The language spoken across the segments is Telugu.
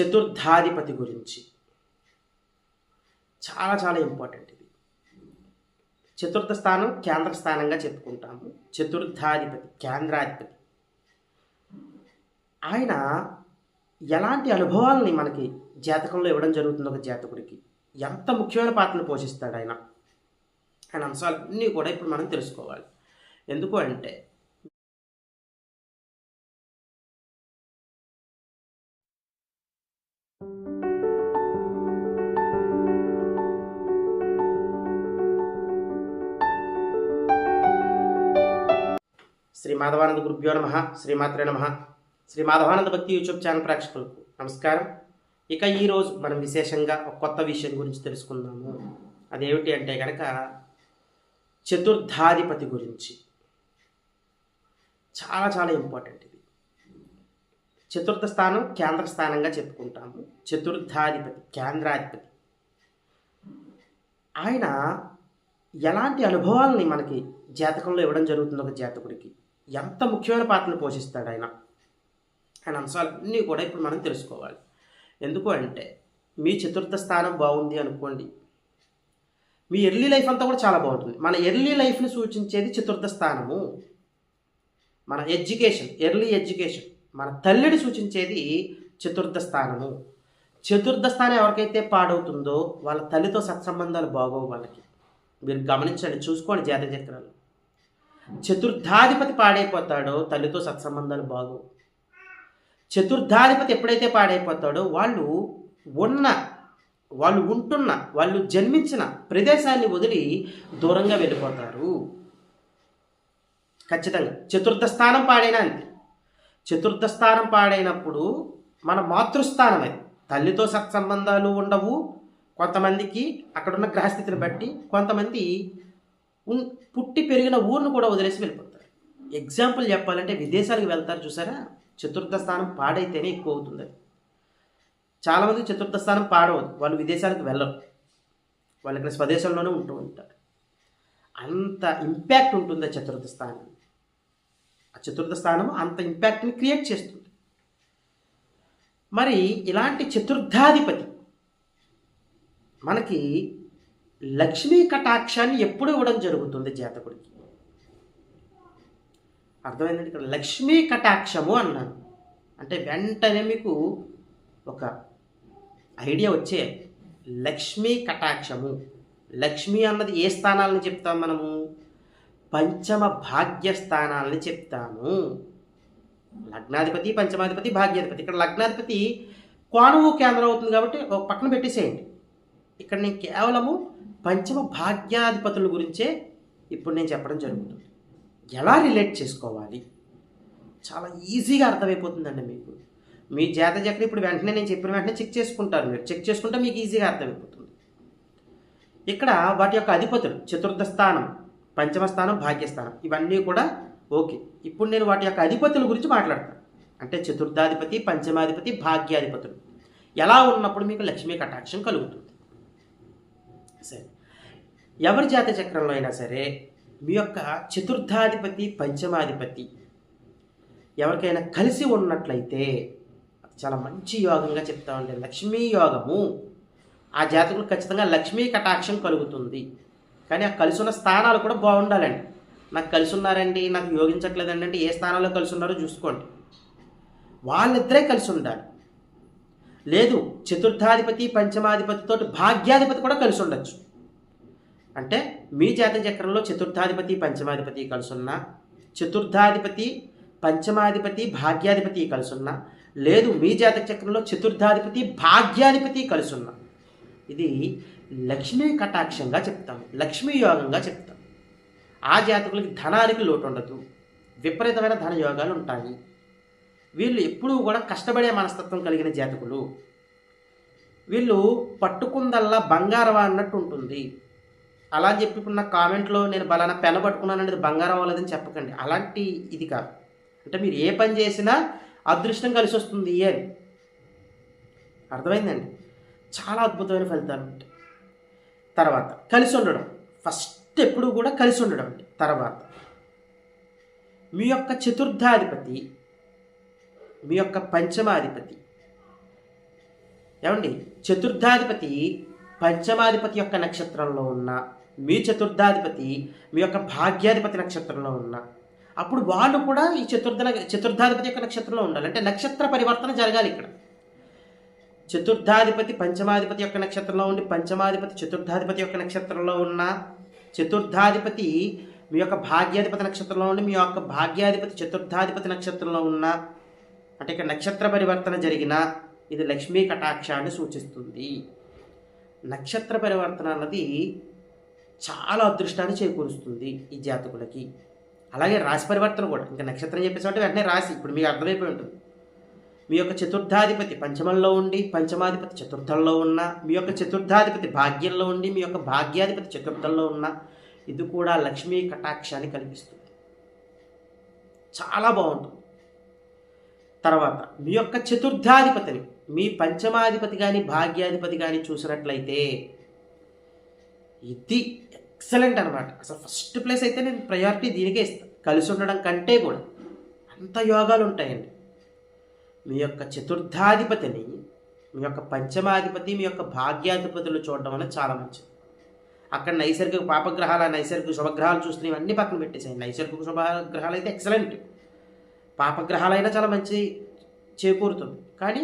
చతుర్థాధిపతి గురించి. చాలా చాలా ఇంపార్టెంట్ ఇది. చతుర్థ స్థానం కేంద్ర స్థానంగా చెప్పుకుంటాము. చతుర్థాధిపతి కేంద్రాధిపతి. ఆయన ఎలాంటి అనుభవాలని మనకి జాతకంలో ఇవ్వడం జరుగుతుంది ఒక జాతకుడికి? ఎంత ముఖ్యమైన పాత్రను పోషిస్తాడు ఆయన? ఆయన అంశాలన్నీ కూడా ఇప్పుడు మనం తెలుసుకోవాలి. ఎందుకు అంటే శ్రీ మాధవానంద గురుభ్యో నమ శ్రీమాత్రే నమ. శ్రీ మాధవానంద భక్తి యూట్యూబ్ ఛానల్ ప్రేక్షకులకు నమస్కారం. ఇక ఈరోజు మనం విశేషంగా ఒక కొత్త విషయం గురించి తెలుసుకుందాము. అదేమిటి అంటే కనుక చతుర్థాధిపతి గురించి. చాలా చాలా ఇంపార్టెంట్ ఇది. చతుర్థ స్థానం కేంద్ర స్థానంగా చెప్పుకుంటాము. చతుర్థాధిపతి కేంద్రాధిపతి. ఆయన ఎలాంటి అనుభవాల్ని మనకి జాతకంలో ఇవ్వడం జరుగుతుంది ఒక జాతకుడికి? ఎంత ముఖ్యమైన పాత్రను పోషిస్తాడు ఆయన? ఆయన అంశాలన్నీ కూడా ఇప్పుడు మనం తెలుసుకోవాలి. ఎందుకు అంటే మీ చతుర్థ స్థానం బాగుంది అనుకోండి మీ ఎర్లీ లైఫ్ అంతా కూడా చాలా బాగుంటుంది. మన ఎర్లీ లైఫ్ని సూచించేది చతుర్థ స్థానము. మన ఎడ్యుకేషన్ ఎర్లీ ఎడ్యుకేషన్ మన తల్లిని సూచించేది చతుర్థ స్థానము. చతుర్థ స్థానం ఎవరికైతే పాడవుతుందో వాళ్ళ తల్లితో సత్సంబంధాలు బాగోవు వాళ్ళకి. మీరు గమనించండి చూసుకోండి జాతక చక్రాలు. చతుర్థాధిపతి పాడైపోతాడో తల్లితో సత్సంబంధాలు బాగు. చతుర్థాధిపతి ఎప్పుడైతే పాడైపోతాడో వాళ్ళు ఉన్న వాళ్ళు ఉంటున్న వాళ్ళు జన్మించిన ప్రదేశాన్ని వదిలి దూరంగా వెళ్ళిపోతారు. ఖచ్చితంగా. చతుర్థ స్థానం పాడైనా అంతే. చతుర్థ స్థానం పాడైనప్పుడు మన మాతృస్థానం అది. తల్లితో సత్సంబంధాలు ఉండవు. కొంతమందికి అక్కడున్న గ్రహస్థితిని బట్టి కొంతమంది పుట్టి పెరిగిన ఊరిని కూడా వదిలేసి వెళ్ళిపోతారు. ఎగ్జాంపుల్ చెప్పాలంటే విదేశాలకు వెళ్తారు చూసారా? చతుర్థ స్థానం పాడైతేనే ఎక్కువ అవుతుంది అది. చాలామంది చతుర్థ స్థానం పాడవద్దు వాళ్ళు విదేశాలకు వెళ్ళరు. వాళ్ళు ఇక్కడ స్వదేశంలోనే ఉంటూ ఉంటారు. అంత ఇంపాక్ట్ ఉంటుంది ఆ చతుర్థ స్థానం. ఆ చతుర్థ స్థానం అంత ఇంపాక్ట్ని క్రియేట్ చేస్తుంది. మరి ఇలాంటి చతుర్థాధిపతి మనకి లక్ష్మీ కటాక్షాన్ని ఎప్పుడు ఇవ్వడం జరుగుతుంది జాతకుడికి. అర్థమైందండి ఇక్కడ? లక్ష్మీ కటాక్షము అన్నాను. అంటే వెంటనే మీకు ఒక ఐడియా వచ్చే లక్ష్మీ కటాక్షము. లక్ష్మి అన్నది ఏ స్థానాలను చెప్తాం మనము? పంచమ భాగ్య స్థానాలని చెప్తాము. లగ్నాధిపతి పంచమాధిపతి భాగ్యాధిపతి. ఇక్కడ లగ్నాధిపతి కోణము కేంద్రం అవుతుంది కాబట్టి ఒక పక్కన పెట్టేసేయండి. ఇక్కడ నేను కేవలము పంచమ భాగ్యాధిపతుల గురించే ఇప్పుడు నేను చెప్పడం జరుగుతుంది. ఎలా రిలేట్ చేసుకోవాలి? చాలా ఈజీగా అర్థమైపోతుందండి మీకు. మీ జాత చక్ర ఇప్పుడు వెంటనే నేను చెప్పిన వెంటనే చెక్ చేసుకుంటారు మీరు. చెక్ చేసుకుంటే మీకు ఈజీగా అర్థమైపోతుంది. ఇక్కడ వాటి యొక్క అధిపతులు చతుర్థ స్థానం పంచమ స్థానం భాగ్యస్థానం ఇవన్నీ కూడా ఓకే. ఇప్పుడు నేను వాటి యొక్క అధిపతుల గురించి మాట్లాడతాను. అంటే చతుర్థాధిపతి పంచమాధిపతి భాగ్యాధిపతులు. ఎలా ఉన్నప్పుడు మీకు లక్ష్మీ కటాక్షం కలుగుతుంది. సరే. ఎవరి జాత చక్రంలో అయినా సరే మీ యొక్క చతుర్థాధిపతి పంచమాధిపతి ఎవరికైనా కలిసి ఉన్నట్లయితే చాలా మంచి యోగంగా చెప్తా ఉండే లక్ష్మీ యోగము. ఆ జాతకులు ఖచ్చితంగా లక్ష్మీ కటాక్షం కలుగుతుంది. కానీ ఆ కలిసి ఉన్న స్థానాలు కూడా బాగుండాలండి. నాకు కలిసి ఉన్నారండి నాకు యోగించట్లేదండి అంటే ఏ స్థానాల్లో కలిసి ఉన్నారో చూసుకోండి. వాళ్ళిద్దరే కలిసి ఉండాలి. లేదు చతుర్థాధిపతి పంచమాధిపతితో భాగ్యాధిపతి కూడా కలిసి ఉండొచ్చు. అంటే మీ జాతక చక్రంలో చతుర్థాధిపతి పంచమాధిపతి కలిసి చతుర్థాధిపతి పంచమాధిపతి భాగ్యాధిపతి కలిసి లేదు మీ జాతక చక్రంలో చతుర్థాధిపతి భాగ్యాధిపతి కలిసి ఇది లక్ష్మీ కటాక్షంగా చెప్తాము లక్ష్మీ యోగంగా చెప్తాం. ఆ జాతకులకి ధనానికి లోటు ఉండదు విపరీతమైన ధన యోగాలు ఉంటాయి. వీళ్ళు ఎప్పుడూ కూడా కష్టపడే మనస్తత్వం కలిగిన జాతకులు. వీళ్ళు పట్టుకుందల్లా బంగారం అన్నట్టు ఉంటుంది. అలా అని చెప్పి ఇప్పుడు నా కామెంట్లో నేను బలానా పెన పట్టుకున్నాను అనేది బంగారం అవ్వలేదని చెప్పకండి. అలాంటి ఇది కాదు. అంటే మీరు ఏ పని చేసినా అదృష్టం కలిసి వస్తుంది అని. అర్థమైందండి? చాలా అద్భుతమైన ఫలితాలు ఉంటాయి. తర్వాత కలిసి ఉండడం. ఫస్ట్ ఎప్పుడు కూడా కలిసి ఉండడం అండి. తర్వాత మీ యొక్క చతుర్థాధిపతి మీ యొక్క పంచమాధిపతి. ఏమండి? చతుర్థాధిపతి పంచమాధిపతి యొక్క నక్షత్రంలో ఉన్న మీ చతుర్థాధిపతి మీ యొక్క భాగ్యాధిపతి నక్షత్రంలో ఉన్న అప్పుడు వాళ్ళు కూడా ఈ చతుర్థ చతుర్థాధిపతి యొక్క నక్షత్రంలో ఉండాలి. అంటే నక్షత్ర పరివర్తన జరగాలి ఇక్కడ. చతుర్థాధిపతి పంచమాధిపతి యొక్క నక్షత్రంలో ఉండి పంచమాధిపతి చతుర్థాధిపతి యొక్క నక్షత్రంలో ఉన్న చతుర్థాధిపతి మీ యొక్క భాగ్యాధిపతి నక్షత్రంలో ఉండి మీ యొక్క భాగ్యాధిపతి చతుర్థాధిపతి నక్షత్రంలో ఉన్న అంటే ఇక్కడ నక్షత్ర పరివర్తన జరిగిన ఇది లక్ష్మీ కటాక్షాన్ని సూచిస్తుంది. నక్షత్ర పరివర్తన అన్నది చాలా అదృష్టాన్ని చేకూరుస్తుంది ఈ జాతకులకి. అలాగే రాశి పరివర్తన కూడా. ఇంకా నక్షత్రం చెప్పేసి అంటే వెంటనే రాశి. ఇప్పుడు మీకు అర్థమైపోయి ఉంటుంది. మీ యొక్క చతుర్థాధిపతి పంచమంలో ఉండి పంచమాధిపతి చతుర్థంలో ఉన్న మీ యొక్క చతుర్థాధిపతి భాగ్యంలో ఉండి మీ యొక్క భాగ్యాధిపతి చతుర్థంలో ఉన్న ఇది కూడా లక్ష్మీ కటాక్షాన్ని కల్పిస్తుంది చాలా బాగుంటుంది. తర్వాత మీ యొక్క చతుర్థాధిపతిని మీ పంచమాధిపతి కానీ భాగ్యాధిపతి కానీ చూసినట్లయితే ఇది ఎక్సలెంట్ అనమాట అసలు ఫస్ట్ ప్లేస్ అయితే నేను ప్రయారిటీ దీనికే ఇస్తాను కలిసి ఉండడం కంటే కూడా. అంత యోగాలు ఉంటాయండి. మీ యొక్క చతుర్థాధిపతిని మీ యొక్క పంచమాధిపతి మీ యొక్క భాగ్యాధిపతులు చూడడం అనేది చాలా మంచిది. అక్కడ నైసర్గిక పాపగ్రహాలు నైసర్గిక శుభగ్రహాలు చూస్తున్న ఇవన్నీ పక్కన పెట్టేసాయి నైసర్గిక శుభగ్రహాలు అయితే ఎక్సలెంట్ పాపగ్రహాలైనా చాలా మంచి చేకూరుతుంది. కానీ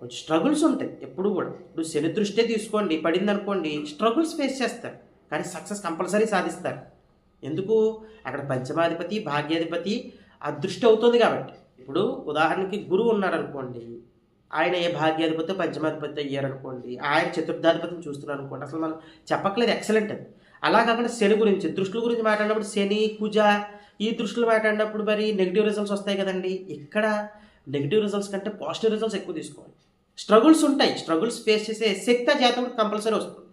కొంచెం స్ట్రగుల్స్ ఉంటాయి ఎప్పుడు కూడా. ఇప్పుడు శని దృష్టే తీసుకోండి పడింది అనుకోండి స్ట్రగుల్స్ ఫేస్ చేస్తారు. కానీ సక్సెస్ కంపల్సరీ సాధిస్తారు. ఎందుకు? అక్కడ పంచమాధిపతి భాగ్యాధిపతి అదృష్టి అవుతుంది కాబట్టి. ఇప్పుడు ఉదాహరణకి గురువు ఉన్నాడు అనుకోండి ఆయన ఏ భాగ్యాధిపతి పంచమాధిపతి అయ్యారనుకోండి ఆయన చతుర్థాధిపతిని చూస్తున్నారు అనుకోండి అసలు మనం చెప్పట్లేదు ఎక్సలెంట్ అది. అలా కాకుండా శని గురించి దృష్టిల గురించి మాట్లాడినప్పుడు శని కుజ ఈ దృష్టిలో మాట్లాడినప్పుడు మరి నెగిటివ్ రిజల్ట్స్ వస్తాయి కదండి. ఇక్కడ నెగిటివ్ రిజల్ట్స్ కంటే పాజిటివ్ రిజల్ట్స్ ఎక్కువ తీసుకోవాలి. స్ట్రగుల్స్ ఉంటాయి. స్ట్రగుల్స్ ఫేస్ చేసే శక్తి జాతం కంపల్సరీ వస్తుంది.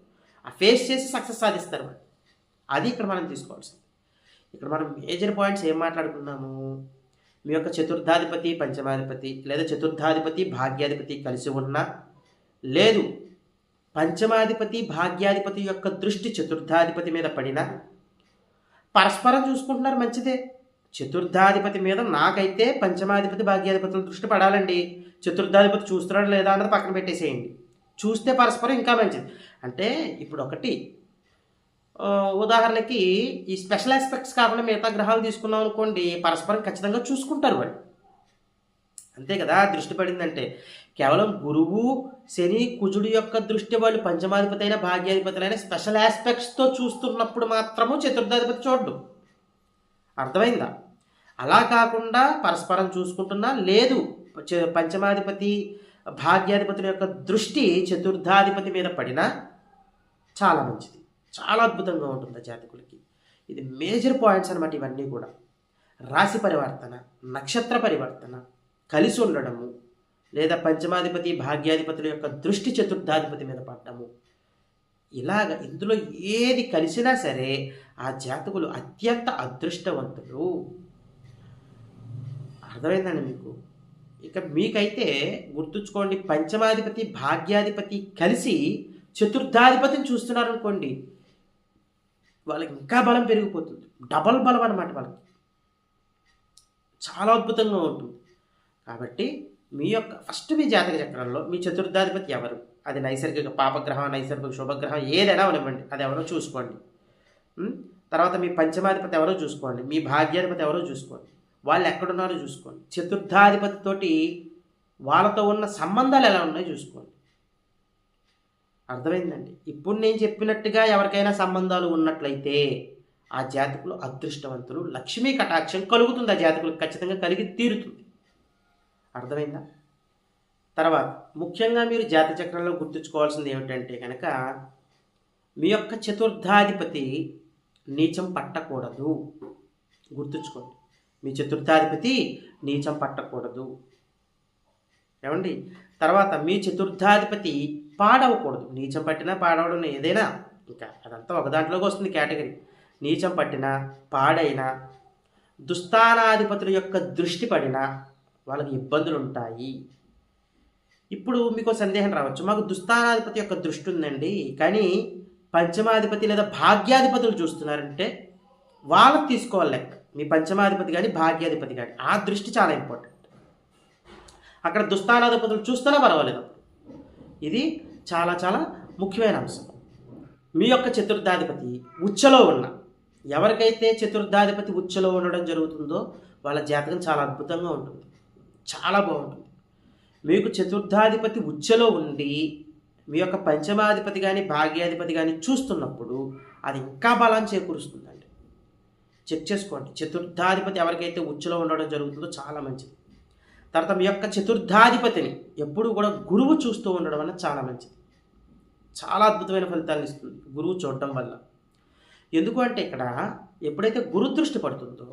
ఆ ఫేస్ చేసి సక్సెస్ సాధిస్తారు మరి. అది ఇక్కడ మనం తీసుకోవాల్సింది. ఇక్కడ మనం మేజర్ పాయింట్స్ ఏం మాట్లాడుకున్నాము? మీ యొక్క చతుర్థాధిపతి పంచమాధిపతి లేదా చతుర్థాధిపతి భాగ్యాధిపతి కలిసి ఉన్న లేదు పంచమాధిపతి భాగ్యాధిపతి యొక్క దృష్టి చతుర్థాధిపతి మీద పడినా పరస్పరం చూసుకుంటున్నారు మంచిదే. చతుర్థాధిపతి మీద నాకైతే పంచమాధిపతి భాగ్యాధిపతుల దృష్టి పడాలండి. చతుర్థాధిపతి చూస్తున్నాడు లేదా అన్నది పక్కన పెట్టేసేయండి. చూస్తే పరస్పరం ఇంకా మంచిది. అంటే ఇప్పుడు ఒకటి ఉదాహరణకి ఈ స్పెషల్ ఆస్పెక్ట్స్ కాకుండా మిగతా గ్రహాలు తీసుకున్నాం అనుకోండి పరస్పరం ఖచ్చితంగా చూసుకుంటారు వాళ్ళు. అంతే కదా దృష్టి పడిందంటే. కేవలం గురువు శని కుజుడు యొక్క దృష్టి వాళ్ళు పంచమాధిపతి అయిన భాగ్యాధిపతులైన స్పెషల్ ఆస్పెక్ట్స్తో చూస్తున్నప్పుడు మాత్రము చతుర్థాధిపతి చూడడు. అర్థమైందా? అలా కాకుండా పరస్పరం చూసుకుంటున్నా లేదు పంచమాధిపతి భాగ్యాధిపతుల యొక్క దృష్టి చతుర్థాధిపతి మీద పడినా చాలా మంచిది. చాలా అద్భుతంగా ఉంటుంది ఆ జాతకులకి. ఇది మేజర్ పాయింట్స్ అనమాట ఇవన్నీ కూడా. రాశి పరివర్తన నక్షత్ర పరివర్తన కలిసి ఉండడము లేదా పంచమాధిపతి భాగ్యాధిపతుల యొక్క దృష్టి చతుర్థాధిపతి మీద పడ్డము. ఇలాగ ఇందులో ఏది కలిసినా సరే ఆ జాతకులు అత్యంత అదృష్టవంతులు. అర్థమైందండి మీకు? ఇక మీకైతే గుర్తుంచుకోండి పంచమాధిపతి భాగ్యాధిపతి కలిసి చతుర్థాధిపతిని చూస్తున్నారు అనుకోండి వాళ్ళకి ఇంకా బలం పెరిగిపోతుంది. డబల్ బలం అనమాట వాళ్ళకి. చాలా అద్భుతంగా ఉంటుంది. కాబట్టి మీ యొక్క ఫస్ట్ మీ జాతక చక్రంలో మీ చతుర్థాధిపతి ఎవరు? అది నైసర్గిక పాపగ్రహం నైసర్గిక శుభగ్రహం ఏదైనా ఉండవండి అది ఎవరో చూసుకోండి. తర్వాత మీ పంచమాధిపతి ఎవరో చూసుకోండి. మీ భాగ్యాధిపతి ఎవరో చూసుకోండి. వాళ్ళు ఎక్కడున్నారో చూసుకోండి. చతుర్థాధిపతితోటి వాళ్ళతో ఉన్న సంబంధాలు ఎలా ఉన్నాయో చూసుకోండి. అర్థమైందండి. ఇప్పుడు నేను చెప్పినట్టుగా ఎవరికైనా సంబంధాలు ఉన్నట్లయితే ఆ జాతకులు అదృష్టవంతులు లక్ష్మీ కటాక్షం కలుగుతుంది ఆ జాతకులకు ఖచ్చితంగా కలిగి తీరుతుంది. అర్థమైందా? తర్వాత ముఖ్యంగా మీరు జాత చక్రంలో గుర్తుంచుకోవాల్సింది ఏమిటంటే కనుక మీ యొక్క చతుర్థాధిపతి నీచం పట్టకూడదు. గుర్తుంచుకోండి. మీ చతుర్థాధిపతి నీచం పట్టకూడదు. ఏమండి? తర్వాత మీ చతుర్థాధిపతి పాడవకూడదు. నీచం పట్టినా పాడవడం ఏదైనా ఇంకా అదంతా ఒక దాంట్లోకి వస్తుంది కేటగిరీ. నీచం పట్టినా పాడైనా దుస్థానాధిపతుల యొక్క దృష్టి పడినా వాళ్ళకి ఇబ్బందులు ఉంటాయి ఇప్పుడు మీకు సందేహం రావచ్చు. మాకు దుస్థానాధిపతి యొక్క దృష్టి ఉందండి. కానీ పంచమాధిపతి లేదా భాగ్యాధిపతులు చూస్తున్నారంటే వాళ్ళకి తీసుకోవాలి లెక్క. మీ పంచమాధిపతి కానీ భాగ్యాధిపతి కానీ. ఆ దృష్టి చాలా ఇంపార్టెంట్. అక్కడ దుస్థానాధిపతులు చూస్తున్నా పర్వాలేదు. ఇది చాలా చాలా ముఖ్యమైన అంశం. మీ యొక్క చతుర్థాధిపతి ఉచ్చలో ఉన్న ఎవరికైతే చతుర్థాధిపతి ఉచ్చలో ఉండడం జరుగుతుందో వాళ్ళ జాతకం చాలా అద్భుతంగా ఉంటుంది. చాలా బాగుంటుంది. మీకు చతుర్థాధిపతి ఉచ్చలో ఉండి మీ యొక్క పంచమాధిపతి కానీ భాగ్యాధిపతి కానీ చూస్తున్నప్పుడు అది ఇంకా బలాన్ని చేకూరుస్తుందండి. చెక్ చేసుకోండి. చతుర్థాధిపతి ఎవరికైతే ఉచ్చలో ఉండడం జరుగుతుందో చాలా మంచిది. తర్వాత మీ యొక్క చతుర్థాధిపతిని ఎప్పుడు కూడా గురువు చూస్తూ ఉండడం వల్ల చాలా మంచిది. చాలా అద్భుతమైన ఫలితాలను ఇస్తుంది గురువు చూడటం వల్ల. ఎందుకు అంటే ఇక్కడ ఎప్పుడైతే గురు దృష్టి పడుతుందో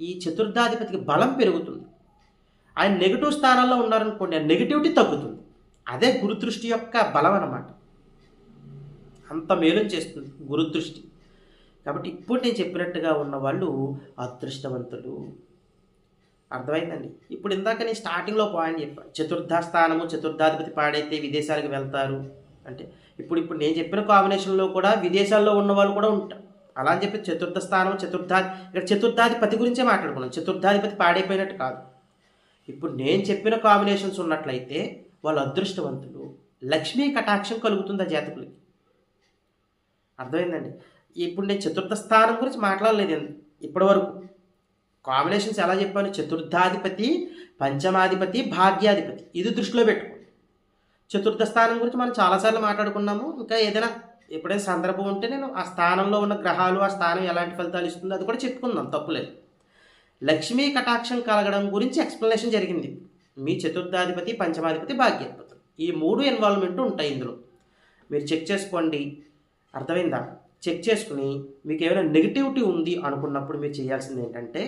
ఈ చతుర్థాధిపతికి బలం పెరుగుతుంది. ఆయన నెగిటివ్ స్థానాల్లో ఉన్నారనుకోండి ఆ నెగిటివిటీ తగ్గుతుంది. అదే గురుదృష్టి యొక్క బలం అన్నమాట. అంత మేలు చేస్తుంది గురుదృష్టి కాబట్టి ఇప్పుడు నేను చెప్పినట్టుగా ఉన్న వాళ్ళు అదృష్టవంతులు. అర్థమైందండి? ఇప్పుడు ఇందాక నేను స్టార్టింగ్లో పాయింట్ చెప్పాను చతుర్థ స్థానము చతుర్థాధిపతి పాడైతే విదేశాలకు వెళ్తారు. అంటే ఇప్పుడు ఇప్పుడు నేను చెప్పిన కాంబినేషన్లో కూడా విదేశాల్లో ఉన్న వాళ్ళు కూడా ఉంటారు. అలా అని చెప్పి చతుర్థ స్థానం చతుర్థా ఇక్కడ చతుర్థాధిపతి గురించే మాట్లాడుకున్నాం. చతుర్థాధిపతి పాడైపోయినట్టు కాదు. ఇప్పుడు నేను చెప్పిన కాంబినేషన్స్ ఉన్నట్లయితే వాళ్ళు అదృష్టవంతులు లక్ష్మీ కటాక్షం కలుగుతుంది ఆ జాతకులకి? అర్థమైందండి? ఇప్పుడు నేను చతుర్థ స్థానం గురించి మాట్లాడలేదు ఇప్పటివరకు. కాంబినేషన్స్ ఎలా చెప్పాను? చతుర్థాధిపతి పంచమాధిపతి భాగ్యాధిపతి. ఇది దృష్టిలో పెట్టుకో. చతుర్థ స్థానం గురించి మనం చాలాసార్లు మాట్లాడుకున్నాము. ఇంకా ఏదైనా ఎప్పుడైనా సందర్భం ఉంటే నేను ఆ స్థానంలో ఉన్న గ్రహాలు ఆ స్థానం ఎలాంటి ఫలితాలు ఇస్తుందో అది కూడా చెప్పుకుందాం తప్పులేదు లక్ష్మీ కటాక్షం కలగడం గురించి ఎక్స్ప్లెనేషన్ జరిగింది. మీ చతుర్థాధిపతి పంచమాధిపతి భాగ్యాధిపతి ఈ మూడు ఇన్వాల్వ్మెంట్ ఉంటాయి ఇందులో. మీరు చెక్ చేసుకోండి. అర్థమైందా? చెక్ చేసుకుని మీకు ఏమైనా నెగిటివిటీ ఉంది అనుకున్నప్పుడు మీరు చేయాల్సింది ఏంటంటే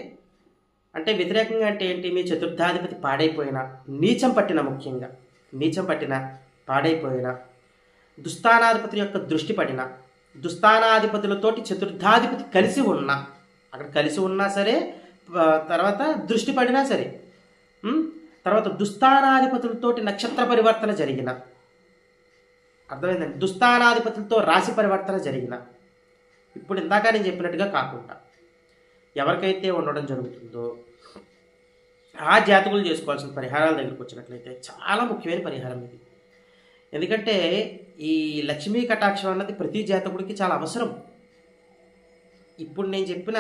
అంటే వ్యతిరేకంగా అంటే ఏంటి? మీ చతుర్థాధిపతి పాడైపోయినా నీచం పట్టిన ముఖ్యంగా. నీచం పట్టిన పాడైపోయిన దుస్థానాధిపతి యొక్క దృష్టి పడిన దుస్థానాధిపతులతోటి చతుర్థాధిపతి కలిసి ఉన్నా అక్కడ కలిసి ఉన్నా సరే తర్వాత దృష్టి పడినా సరే తర్వాత దుస్థానాధిపతులతోటి నక్షత్ర పరివర్తన జరిగిన అర్థమైందండి? దుస్థానాధిపతులతో రాశి పరివర్తన జరిగిన ఇప్పుడు ఇందాక నేను చెప్పినట్టుగా కాకుండా ఎవరికైతే ఉండడం జరుగుతుందో ఆ జాతకులు చేసుకోవాల్సిన పరిహారాల దగ్గరికి వచ్చినట్లయితే చాలా ముఖ్యమైన పరిహారం ఇది. ఎందుకంటే ఈ లక్ష్మీ కటాక్షం అన్నది ప్రతి జాతకుడికి చాలా అవసరం. ఇప్పుడు నేను చెప్పిన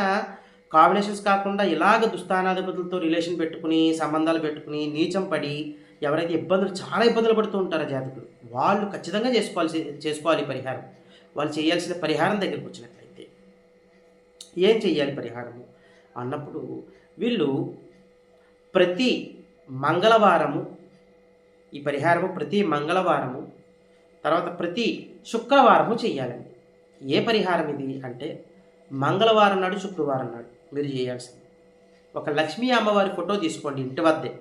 కాంబినేషన్స్ కాకుండా ఇలాగ దుస్థానాధిపతులతో రిలేషన్ పెట్టుకుని సంబంధాలు పెట్టుకుని నీచం పడి ఎవరైతే ఇబ్బందులు చాలా ఇబ్బందులు పడుతూ ఉంటారో జాతకులు వాళ్ళు ఖచ్చితంగా చేసుకోవాల్సి చేసుకోవాలి పరిహారం. వాళ్ళు చేయాల్సిన పరిహారం దగ్గరికి వచ్చినట్లయితే ఏం చేయాలి పరిహారము? అన్నప్పుడు వీళ్ళు ప్రతి మంగళవారము ఈ పరిహారము ప్రతి మంగళవారము తర్వాత ప్రతి శుక్రవారము చేయాలండి. ఏ పరిహారం ఇది అంటే మంగళవారం నాడు శుక్రవారం నాడు మీరు చేయాల్సింది. ఒక లక్ష్మీ అమ్మవారి ఫోటో తీసుకోండి ఇంటి వద్దే.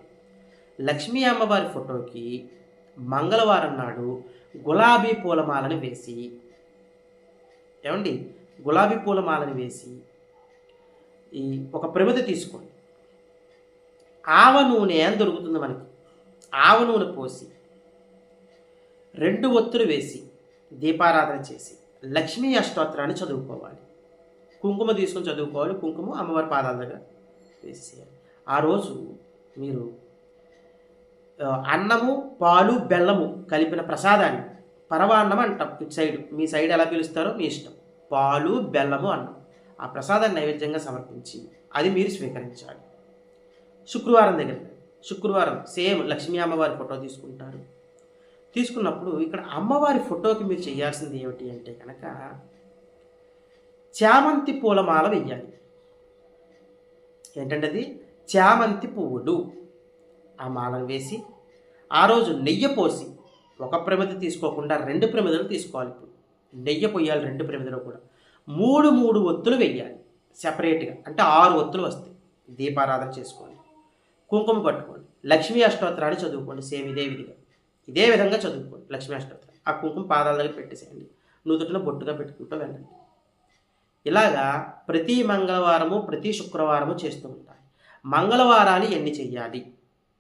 లక్ష్మీ అమ్మవారి ఫోటోకి మంగళవారం నాడు గులాబీ పూలమాలని వేసి ఏమండి? గులాబీ పూలమాలని వేసి ఈ ఒక ప్రమిద తీసుకోండి. ఆవ నూనె అని దొరుకుతుంది మనకి? ఆవ నూనె పోసి రెండు ఒత్తులు వేసి దీపారాధన చేసి లక్ష్మీ అష్టోత్తరాన్ని చదువుకోవాలి. కుంకుమ తీసుకొని చదువుకోవాలి. కుంకుమ అమ్మవారి పాదాల దగ్గర వేసేయాలి ఆ రోజు మీరు అన్నము పాలు బెల్లము కలిపిన ప్రసాదాన్ని పరవాన్నం అంటాం. ఇటు సైడ్ మీ సైడ్ ఎలా పిలుస్తారో మీ ఇష్టం. పాలు బెల్లము అన్నం. ఆ ప్రసాదాన్ని నైవేద్యంగా సమర్పించి అది మీరు స్వీకరించాలి. శుక్రవారం దగ్గర శుక్రవారం సేమ్ లక్ష్మీ అమ్మవారి ఫోటో తీసుకుంటారు. తీసుకున్నప్పుడు ఇక్కడ అమ్మవారి ఫోటోకి మీరు చేయాల్సింది ఏమిటి అంటే కనుక చామంతి పూలమాల వెయ్యాలి. ఏంటంటే అది? చామంతి పువ్వులు. ఆ మాలను వేసి ఆ రోజు నెయ్యి పోసి ఒక ప్రమిద తీసుకోకుండా రెండు ప్రమిదలు తీసుకోవాలి ఇప్పుడు. నెయ్యి పోయాలి రెండు ప్రమిదలు కూడా. మూడు మూడు ఒత్తులు వెయ్యాలి. సెపరేట్గా అంటే ఆరు ఒత్తులు వస్తాయి. దీపారాధన చేసుకోవాలి. కుంకుమ పట్టుకోండి. లక్ష్మీ అష్టోత్తరాన్ని చదువుకోండి సేమ్ ఇదే విధిగా. ఇదే విధంగా చదువుకోండి లక్ష్మీ అష్టోత్తరం. ఆ కుంకుమ పాదాల దగ్గర పెట్టేసేయండి. నుదుటిన బొట్టుగా పెట్టుకుంటూ వెళ్ళండి. ఇలాగా ప్రతి మంగళవారము ప్రతి శుక్రవారము చేస్తూ ఉంటాయి. మంగళవారాలు ఎన్ని చెయ్యాలి?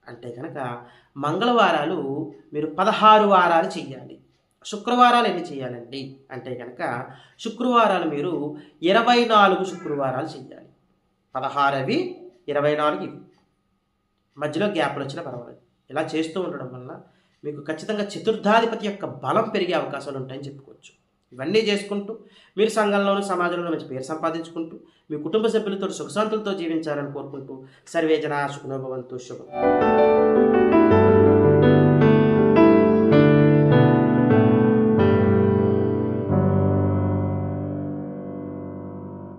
అంటే కనుక మంగళవారాలు మీరు పదహారు వారాలు చెయ్యాలి. శుక్రవారాలు ఎన్ని చేయాలండి అంటే కనుక శుక్రవారాలు మీరు ఇరవై నాలుగు శుక్రవారాలు చెయ్యాలి. పదహారు అవి ఇరవై నాలుగు ఇవి. మధ్యలో గ్యాప్లు వచ్చినా పర్వాలేదు. ఇలా చేస్తూ ఉండడం వల్ల మీకు ఖచ్చితంగా చతుర్థాధిపతి యొక్క బలం పెరిగే అవకాశాలు ఉంటాయని చెప్పుకోవచ్చు. ఇవన్నీ చేసుకుంటూ మీరు సంఘంలోనూ సమాజంలో మంచి పేరు సంపాదించుకుంటూ మీ కుటుంబ సభ్యులతో సుఖశాంతులతో జీవించాలని కోరుకుంటూ సర్వేజన సుఖనోభవంతో శుభం.